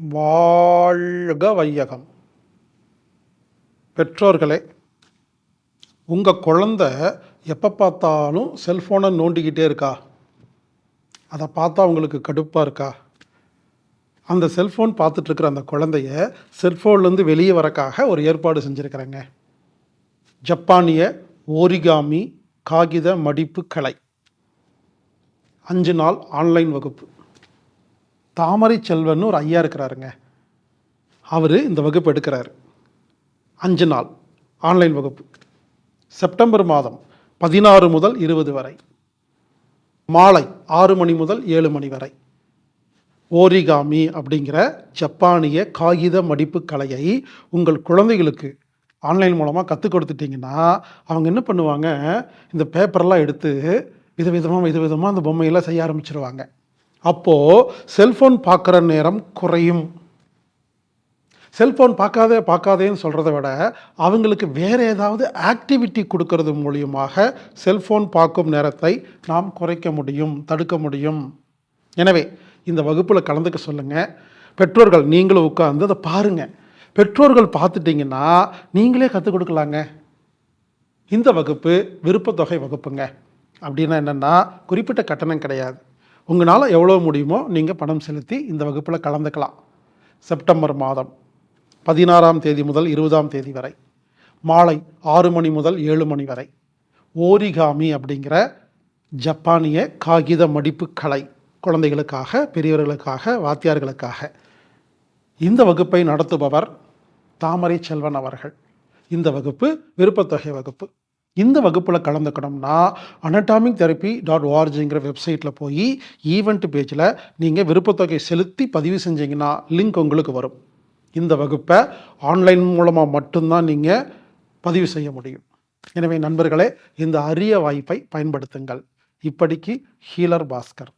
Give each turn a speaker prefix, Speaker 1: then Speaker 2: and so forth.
Speaker 1: வாழ்க வையகம். பெற்றோர்களே உங்கள் குழந்த எப்போ பார்த்தாலும் செல்ஃபோனை நோண்டிக்கிட்டே இருக்கா? அதை பார்த்தா உங்களுக்கு கடுப்பாக இருக்கா? அந்த செல்ஃபோன் பார்த்துட்ருக்குற அந்த குழந்தைய செல்ஃபோன்லேருந்து வெளியே வரக்காக ஒரு ஏற்பாடு செஞ்சுருக்கிறேங்க. ஜப்பானிய ஓரிகாமி காகித மடிப்பு கலை. அஞ்சு நாள் ஆன்லைன் வகுப்பு. தாமரை செல்வன் ஒரு ஐயா இருக்கிறாருங்க. அவர் இந்த வகுப்பு எடுக்கிறாரு. அஞ்சு நாள் ஆன்லைன் வகுப்பு. செப்டம்பர் மாதம் பதினாறு முதல் இருபது வரை. மாலை ஆறு மணி முதல் ஏழு மணி வரை. ஓரிகாமி அப்படிங்கிற ஜப்பானிய காகித மடிப்பு கலையை உங்கள் குழந்தைகளுக்கு ஆன்லைன் மூலமாக கற்றுக் கொடுத்துட்டிங்கன்னா அவங்க என்ன பண்ணுவாங்க? இந்த பேப்பர்லாம் எடுத்து விதவிதமாக விதவிதமாக அந்த பொம்மையெல்லாம் செய்ய ஆரம்பிச்சிருவாங்க. அப்போது செல்ஃபோன் பார்க்குற நேரம் குறையும். செல்ஃபோன் பார்க்காதே பார்க்காதேன்னு சொல்கிறத விட அவங்களுக்கு வேறு ஏதாவது ஆக்டிவிட்டி கொடுக்கறது மூலியமாக செல்ஃபோன் பார்க்கும் நேரத்தை நாம் குறைக்க முடியும் தடுக்க முடியும். எனவே இந்த வகுப்பில் கலந்துக்க சொல்லுங்கள் பெற்றோர்கள் நீங்களும் உட்காந்து அதை பாருங்கள் பெற்றோர்கள் பார்த்துட்டிங்கன்னா நீங்களே கற்றுக் கொடுக்கலாங்க. இந்த வகுப்பு விருப்பத்தொகை வகுப்புங்க. அப்படின்னா என்னென்னா குறிப்பிட்ட கட்டணம் கிடையாது. உங்களால் எவ்வளோ முடியுமோ நீங்கள் பணம் செலுத்தி இந்த வகுப்பில் கலந்துக்கலாம். செப்டம்பர் மாதம் பதினாறாம் தேதி முதல் இருபதாம் தேதி வரை. மாலை ஆறு மணி முதல் ஏழு மணி வரை. ஓரிகாமி அப்படிங்கிற ஜப்பானிய காகித மடிப்பு கலை குழந்தைகளுக்காக பெரியவர்களுக்காக வாத்தியார்களுக்காக. இந்த வகுப்பை நடத்துபவர் தாமரை செல்வன் அவர்கள். இந்த வகுப்பு விருப்பத்தொகை வகுப்பு. இந்த வகுப்பில் கலந்துக்கணும்னா அனட்டாமிக் தெரப்பி டாட் ஓஆர்ஜிங்கிற வெப்சைட்டில் போய் ஈவெண்ட் பேஜில் நீங்கள் விருப்பத்தொகை செலுத்தி பதிவு செஞ்சீங்கன்னா லிங்க் உங்களுக்கு வரும். இந்த வகுப்பை ஆன்லைன் மூலமாக மட்டும்தான் நீங்கள் பதிவு செய்ய முடியும். எனவே நண்பர்களே இந்த அரிய வாய்ப்பை பயன்படுத்துங்கள். இப்படிக்கு ஹீலர் பாஸ்கர்.